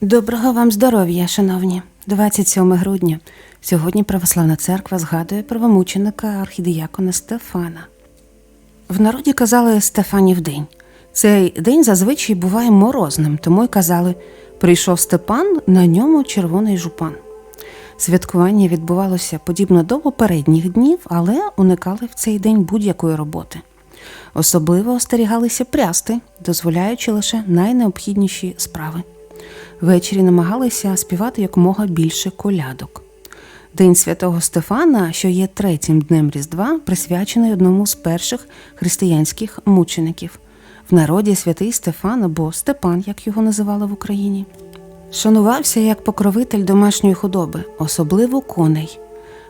Доброго вам здоров'я, шановні. 27 грудня. Сьогодні Православна церква згадує правомученика архідіякона Стефана. В народі казали Стефанів день. Цей день зазвичай буває морозним, тому й казали прийшов Степан, на ньому червоний жупан. Святкування відбувалося подібно до попередніх днів, але уникали в цей день будь-якої роботи. Особливо остерігалися прясти, дозволяючи лише найнеобхідніші справи. Ввечері намагалися співати якомога більше колядок. День святого Стефана, що є третім днем Різдва, присвячений одному з перших християнських мучеників. В народі святий Стефан або Степан, як його називали в Україні. Шанувався як покровитель домашньої худоби, особливо коней.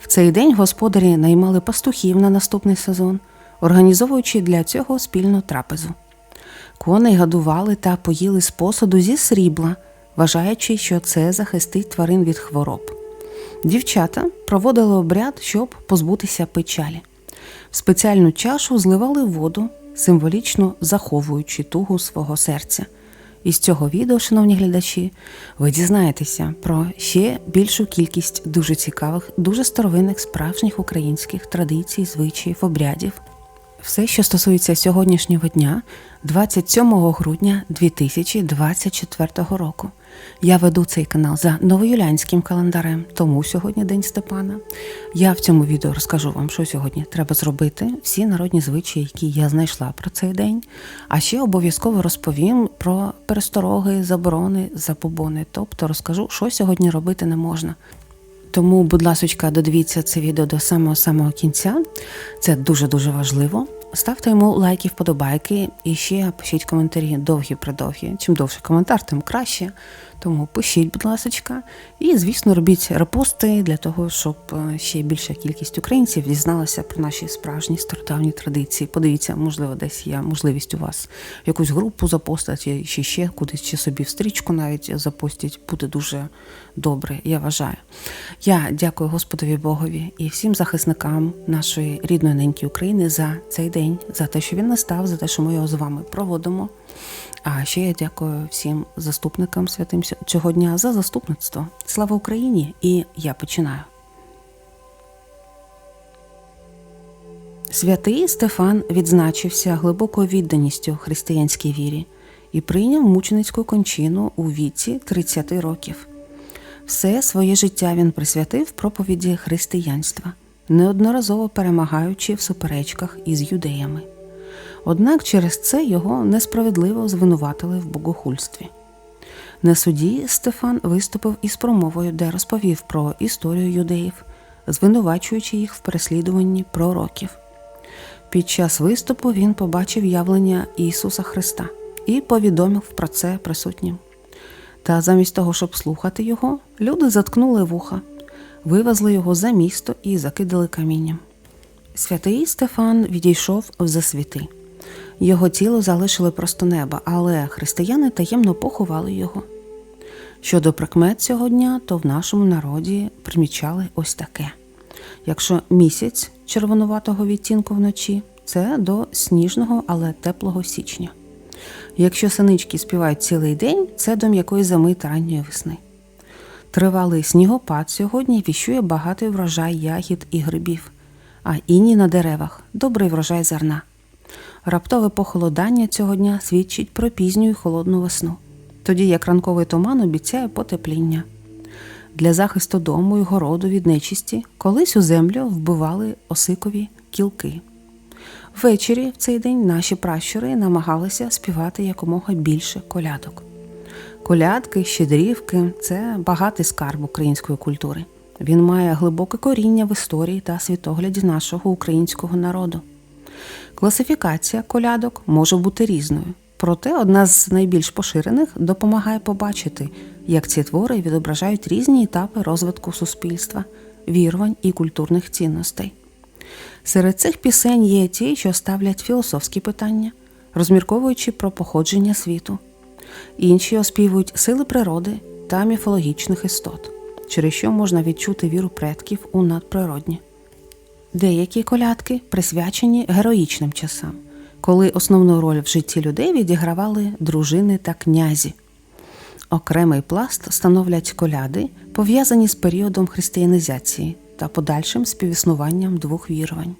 В цей день господарі наймали пастухів на наступний сезон, організовуючи для цього спільну трапезу. Коней годували та поїли з посуду зі срібла, вважаючи, що це захистить тварин від хвороб. Дівчата проводили обряд, щоб позбутися печалі. В спеціальну чашу зливали воду, символічно заховуючи тугу свого серця. Із цього відео, шановні глядачі, ви дізнаєтеся про ще більшу кількість дуже цікавих, дуже старовинних справжніх українських традицій, звичаїв, обрядів. Все, що стосується сьогоднішнього дня, 27 грудня 2024 року. Я веду цей канал за новоюлянським календарем, тому сьогодні День Степана. Я в цьому відео розкажу вам, що сьогодні треба зробити, всі народні звичаї, які я знайшла про цей день. А ще обов'язково розповім про перестороги, заборони, забобони. Тобто розкажу, що сьогодні робити не можна. Тому, будь ласочка, додивіться це відео до самого самого кінця. Це дуже дуже важливо. Ставте йому лайки, вподобайки і ще пишіть коментарі довгі придовгі. Чим довше коментар, тим краще. Тому пишіть, будь ласочка. І, звісно, робіть репости для того, щоб е, ще більша кількість українців дізналася про наші справжні стародавні традиції. Подивіться, можливо, десь є можливість у вас якусь групу запостити, чи ще кудись, чи собі в стрічку навіть запостять. Буде дуже добре, я вважаю. Я дякую Господові Богові і всім захисникам нашої рідної неньки України за цей день, за те, що він настав, за те, що ми його з вами проводимо. А ще я дякую всім заступникам святим цього дня за заступництво. Слава Україні! І я починаю. Святий Стефан відзначився глибокою відданістю християнській вірі і прийняв мученицьку кончину у віці 30 років. Все своє життя він присвятив проповіді християнства, неодноразово перемагаючи в суперечках із юдеями. Однак через це його несправедливо звинуватили в богохульстві. На суді Стефан виступив із промовою, де розповів про історію юдеїв, звинувачуючи їх в переслідуванні пророків. Під час виступу він побачив явлення Ісуса Христа і повідомив про це присутнім. Та замість того, щоб слухати його, люди заткнули вуха, вивезли його за місто і закидали камінням. Святий Стефан відійшов в засвіти. Його тіло залишили просто неба, але християни таємно поховали його. Щодо прикмет цього дня, то в нашому народі примічали ось таке: якщо місяць червонуватого відтінку вночі, це до сніжного, але теплого січня. Якщо синички співають цілий день, це до м'якої зими та ранньої весни. Тривалий снігопад сьогодні віщує багатий врожай ягід і грибів, а іні на деревах добрий врожай зерна. Раптове похолодання цього дня свідчить про пізню і холодну весну, тоді як ранковий туман обіцяє потепління. Для захисту дому і городу від нечисті колись у землю вбивали осикові кілки. Ввечері в цей день наші пращури намагалися співати якомога більше колядок. Колядки, щедрівки це багатий скарб української культури. Він має глибоке коріння в історії та світогляді нашого українського народу. Класифікація колядок може бути різною, проте одна з найбільш поширених допомагає побачити, як ці твори відображають різні етапи розвитку суспільства, вірувань і культурних цінностей. Серед цих пісень є ті, що ставлять філософські питання, розмірковуючи про походження світу, інші оспівують сили природи та міфологічних істот, через що можна відчути віру предків у надприроднє. Деякі колядки присвячені героїчним часам, коли основну роль в житті людей відігравали дружини та князі. Окремий пласт становлять коляди, пов'язані з періодом християнізації та подальшим співіснуванням двох вірувань.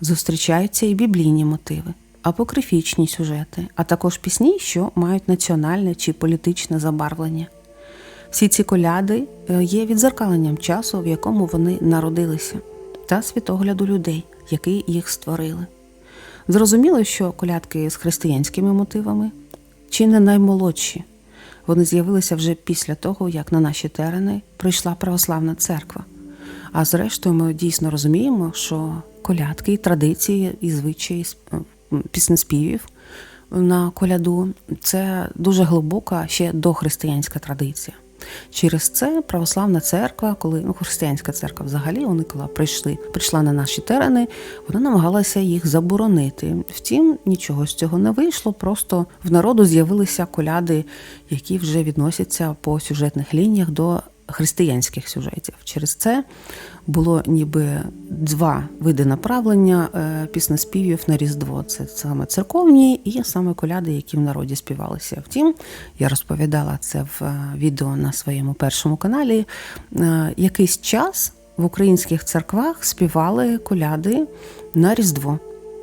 Зустрічаються і біблійні мотиви, апокрифічні сюжети, а також пісні, що мають національне чи політичне забарвлення. Всі ці коляди е, є відзеркаленням часу, в якому вони народилися, та світогляду людей, які їх створили. Зрозуміло, що колядки з християнськими мотивами чи не наймолодші. Вони з'явилися вже після того, як на наші терени прийшла православна церква. А зрештою, ми дійсно розуміємо, що колядки, традиції і звичаї піснеспівів на коляду це дуже глибока ще дохристиянська традиція. Через це православна церква, коли ну, християнська церква взагалі вони прийшли, прийшла на наші терени, вона намагалася їх заборонити. Втім, нічого з цього не вийшло. Просто в народу з'явилися коляди, які вже відносяться по сюжетних лініях до християнських сюжетів. Через це було ніби два види направлення е, піснеспівів на Різдво. Це саме церковні і саме коляди, які в народі співалися. Втім, я розповідала це в е, відео на своєму першому каналі. Е, Якийсь час в українських церквах співали коляди на Різдво.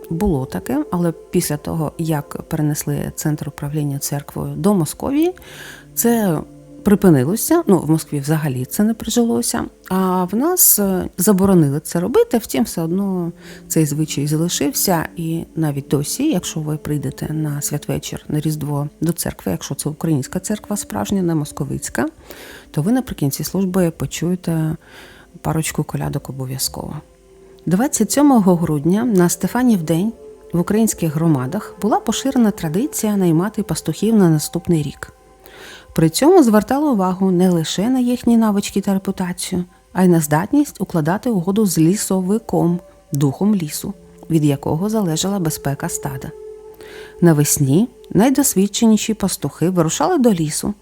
Було таке, але після того, як перенесли центр управління церквою до Московії, це припинилося. Ну, в Москві взагалі це не прижилося. А в нас е, заборонили це робити. Втім, все одно цей звичай залишився. І навіть досі, якщо ви прийдете на святвечір на Різдво до церкви, якщо це українська церква справжня, не московицька, то ви наприкінці служби почуєте парочку колядок обов'язково. 27 грудня на Стефанів день в українських громадах була поширена традиція наймати пастухів на наступний рік. При цьому звертали увагу не лише на їхні навички та репутацію, а й на здатність укладати угоду з лісовиком, духом лісу, від якого залежала безпека стада. Навесні найдосвідченіші пастухи вирушали до лісу,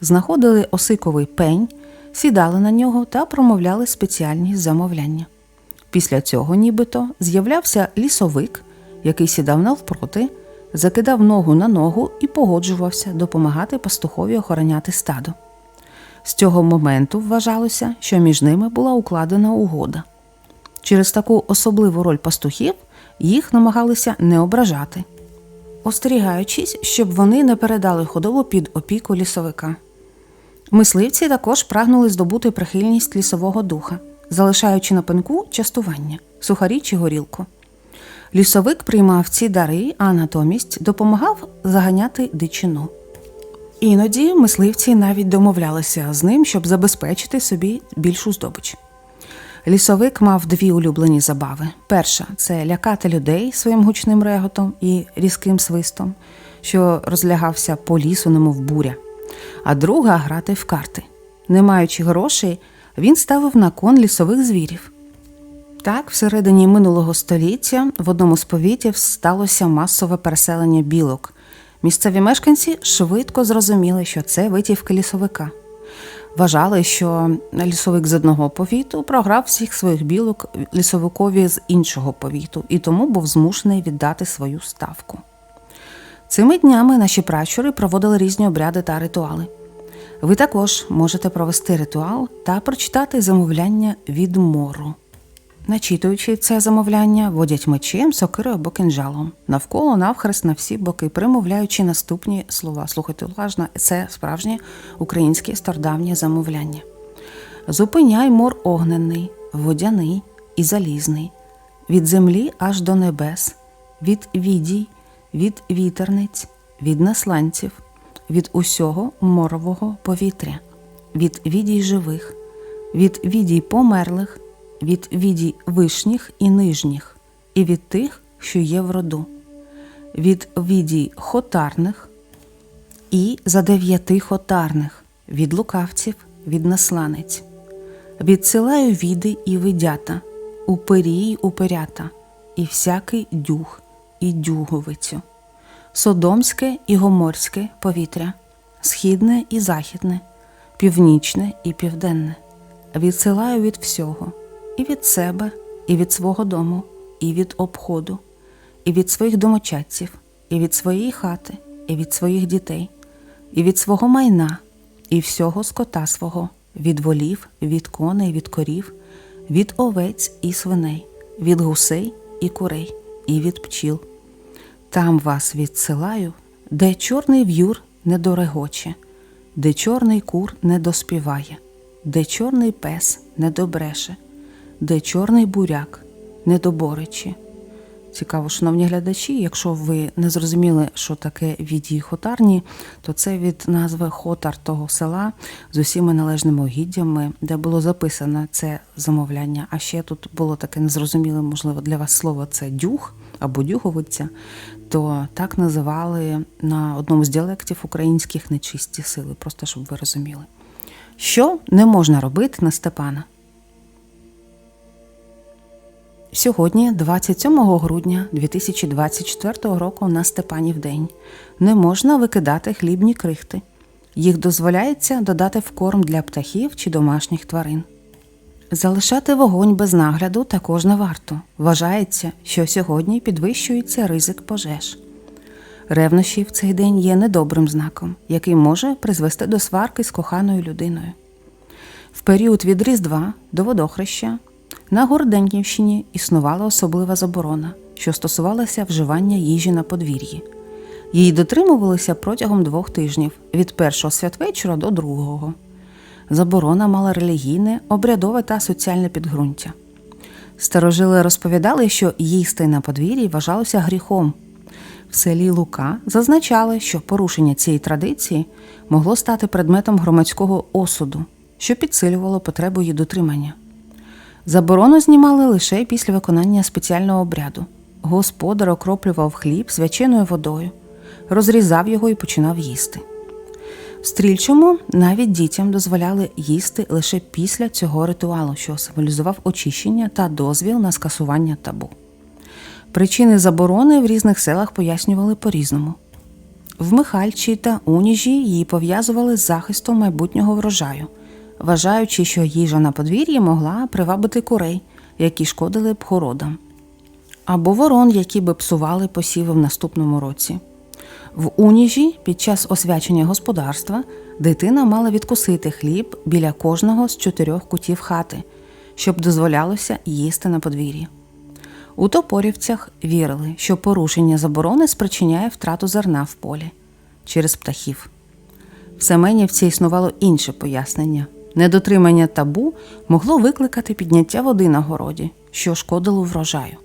знаходили осиковий пень, сідали на нього та промовляли спеціальні замовляння. Після цього, нібито, з'являвся лісовик, який сідав навпроти, закидав ногу на ногу і погоджувався допомагати пастухові охороняти стадо. З цього моменту вважалося, що між ними була укладена угода. Через таку особливу роль пастухів їх намагалися не ображати, остерігаючись, щоб вони не передали худобу під опіку лісовика. Мисливці також прагнули здобути прихильність лісового духа, залишаючи на пенку частування, сухарі чи горілку. Лісовик приймав ці дари, а натомість допомагав заганяти дичину. Іноді мисливці навіть домовлялися з ним, щоб забезпечити собі більшу здобич. Лісовик мав дві улюблені забави: перша це лякати людей своїм гучним реготом і різким свистом, що розлягався по лісу, немов буря, а друга грати в карти. Не маючи грошей, він ставив на кон лісових звірів. Так, всередині минулого століття в одному з повітів сталося масове переселення білок. Місцеві мешканці швидко зрозуміли, що це витівки лісовика. Вважали, що лісовик з одного повіту програв всіх своїх білок лісовикові з іншого повіту і тому був змушений віддати свою ставку. Цими днями наші пращури проводили різні обряди та ритуали. Ви також можете провести ритуал та прочитати замовляння від мору. Начитуючи це замовляння, водять мечем, сокирою або кинжалом навколо навхрест на всі боки, примовляючи наступні слова. Слухайте уважно, це справжнє українське стародавнє замовляння. Зупиняй мор огненний, водяний і залізний, від землі аж до небес, від відій, від вітерниць, від насланців, від усього морового повітря, від відій живих, від відій померлих від відій вишніх і нижніх, і від тих, що є в роду, від відій хотарних і за дев'яти хотарних, від лукавців, від насланець, відсилаю віди і видята, упирі й уперята, і всякий дюх і дюговицю, содомське і гоморське повітря, східне і західне, північне і південне. Відсилаю від всього і від себе, і від свого дому, і від обходу, і від своїх домочадців, і від своєї хати, і від своїх дітей, і від свого майна, і всього скота свого, від волів, від коней, від корів, від овець і свиней, від гусей і курей, і від пчіл. Там вас відсилаю, де чорний в'юр не дорегоче, де чорний кур не доспіває, де чорний пес не добреше, де чорний буряк не доборече. Цікаво, шановні глядачі, якщо ви не зрозуміли, що таке відій хотарні, то це від назви Хотар того села з усіма належними угіддями, де було записано це замовляння. А ще тут було таке незрозуміле, можливо, для вас слово це дюх або дюговиця, то так називали на одному з діалектів українських нечисті сили, просто щоб ви розуміли. Що не можна робити на Степана? Сьогодні, 27 грудня 2024 року, на Степанів день, не можна викидати хлібні крихти. Їх дозволяється додати в корм для птахів чи домашніх тварин. Залишати вогонь без нагляду також не варто. Вважається, що сьогодні підвищується ризик пожеж. Ревнощі в цей день є недобрим знаком, який може призвести до сварки з коханою людиною. В період від Різдва до водохреща на Горденківщині існувала особлива заборона, що стосувалася вживання їжі на подвір'ї. Її дотримувалися протягом двох тижнів від першого святвечора до другого. Заборона мала релігійне, обрядове та соціальне підґрунтя. Старожили розповідали, що їсти на подвір'ї вважалося гріхом. В селі Лука зазначали, що порушення цієї традиції могло стати предметом громадського осуду, що підсилювало потребу її дотримання. Заборону знімали лише після виконання спеціального обряду. Господар окроплював хліб свяченою водою, розрізав його і починав їсти. В стрільчому навіть дітям дозволяли їсти лише після цього ритуалу, що символізував очищення та дозвіл на скасування табу. Причини заборони в різних селах пояснювали по-різному. В Михальчі та Уніжі її пов'язували з захистом майбутнього врожаю, вважаючи, що їжа на подвір'ї могла привабити курей, які шкодили б городам, або ворон, які би псували посіви в наступному році. В Уніжі під час освячення господарства дитина мала відкусити хліб біля кожного з чотирьох кутів хати, щоб дозволялося їсти на подвір'ї. У Топорівцях вірили, що порушення заборони спричиняє втрату зерна в полі через птахів. В Семенівці існувало інше пояснення. Недотримання табу могло викликати підняття води на городі, що шкодило врожаю.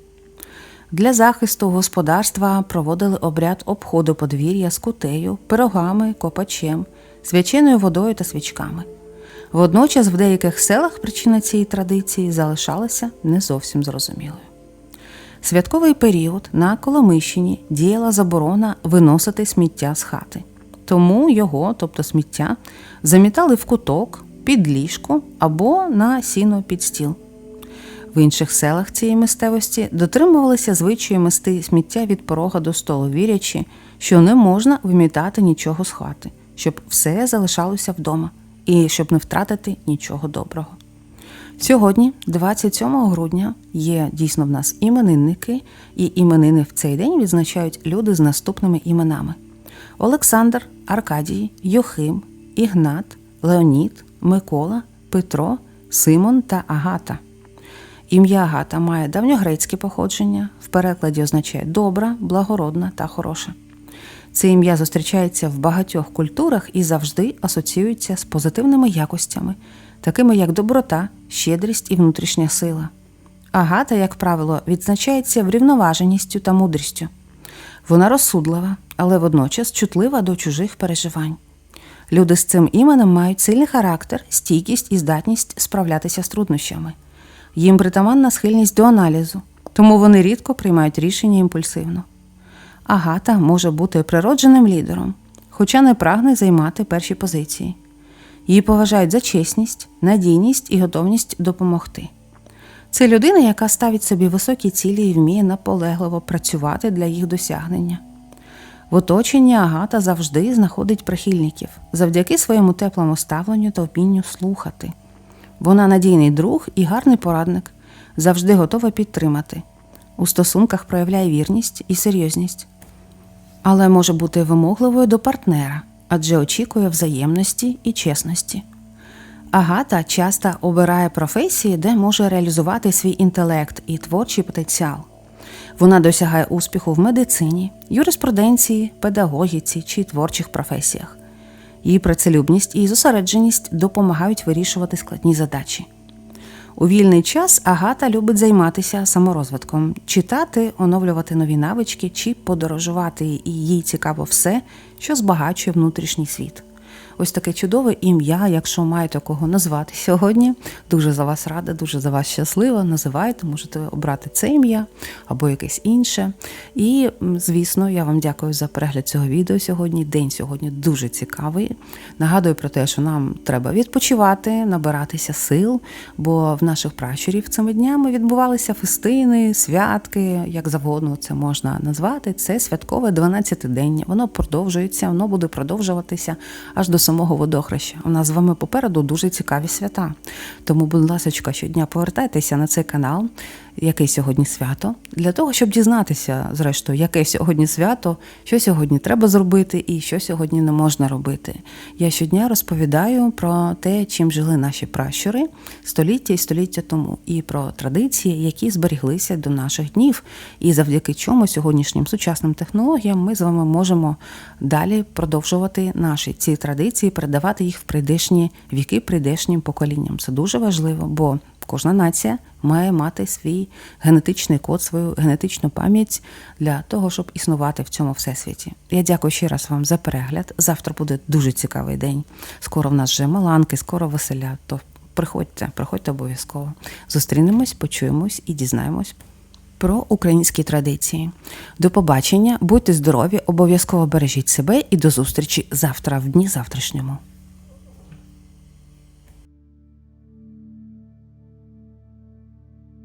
Для захисту господарства проводили обряд обходу подвір'я з кутею, пирогами, копачем, свяченою водою та свічками. Водночас в деяких селах причина цієї традиції залишалася не зовсім зрозумілою. Святковий період на Коломищині діяла заборона виносити сміття з хати. Тому його, тобто сміття, замітали в куток, під ліжко або на сіно під стіл. В інших селах цієї місцевості дотримувалися звичаї мести сміття від порога до столу, вірячи, що не можна вимітати нічого з хати, щоб все залишалося вдома і щоб не втратити нічого доброго. Сьогодні, 27 грудня, є дійсно в нас іменинники, і іменини в цей день відзначають люди з наступними іменами: Олександр, Аркадій, Йохим, Ігнат, Леонід, Микола, Петро, Симон та Агата. Ім'я Агата має давньогрецьке походження, в перекладі означає добра, благородна та хороша. Це ім'я зустрічається в багатьох культурах і завжди асоціюється з позитивними якостями, такими як доброта, щедрість і внутрішня сила. Агата, як правило, відзначається врівноваженістю та мудрістю. Вона розсудлива, але водночас чутлива до чужих переживань. Люди з цим іменем мають сильний характер, стійкість і здатність справлятися з труднощами. Їм притаманна схильність до аналізу, тому вони рідко приймають рішення імпульсивно. Агата може бути природженим лідером, хоча не прагне займати перші позиції. Її поважають за чесність, надійність і готовність допомогти. Це людина, яка ставить собі високі цілі і вміє наполегливо працювати для їх досягнення. В оточенні Агата завжди знаходить прихильників завдяки своєму теплому ставленню та вмінню слухати. Вона надійний друг і гарний порадник, завжди готова підтримати. У стосунках проявляє вірність і серйозність, але може бути вимогливою до партнера адже очікує взаємності і чесності. Агата часто обирає професії, де може реалізувати свій інтелект і творчий потенціал. Вона досягає успіху в медицині, юриспруденції, педагогіці чи творчих професіях. Її працелюбність і зосередженість допомагають вирішувати складні задачі. У вільний час Агата любить займатися саморозвитком, читати, оновлювати нові навички чи подорожувати, і їй цікаво все, що збагачує внутрішній світ. Ось таке чудове ім'я, якщо маєте кого назвати сьогодні. Дуже за вас рада, дуже за вас щаслива. Називайте, можете обрати це ім'я або якесь інше. І, звісно, я вам дякую за перегляд цього відео сьогодні. День сьогодні дуже цікавий. Нагадую про те, що нам треба відпочивати, набиратися сил, бо в наших пращурів цими днями відбувалися фестини, святки, як завгодно це можна назвати. Це святкове 12-дення. Воно продовжується, воно буде продовжуватися аж до самого водохреща. У нас з вами попереду дуже цікаві свята. Тому, будь ласка, щодня повертайтеся на цей канал, яке сьогодні свято, для того, щоб дізнатися, зрештою, яке сьогодні свято, що сьогодні треба зробити і що сьогодні не можна робити. Я щодня розповідаю про те, чим жили наші пращури століття і століття тому, і про традиції, які зберіглися до наших днів, і завдяки чому сьогоднішнім сучасним технологіям ми з вами можемо далі продовжувати наші ці традиції, передавати їх в прийдешні віки прийдешнім поколінням. Це дуже важливо, бо кожна нація має мати свій генетичний код, свою генетичну пам'ять для того, щоб існувати в цьому всесвіті. Я дякую ще раз вам за перегляд. Завтра буде дуже цікавий день. Скоро в нас вже маланки, скоро веселя. То приходьте, приходьте обов'язково. Зустрінемось, почуємось і дізнаємось. Про українські традиції. До побачення, будьте здорові, обов'язково бережіть себе і до зустрічі завтра в дні завтрашньому.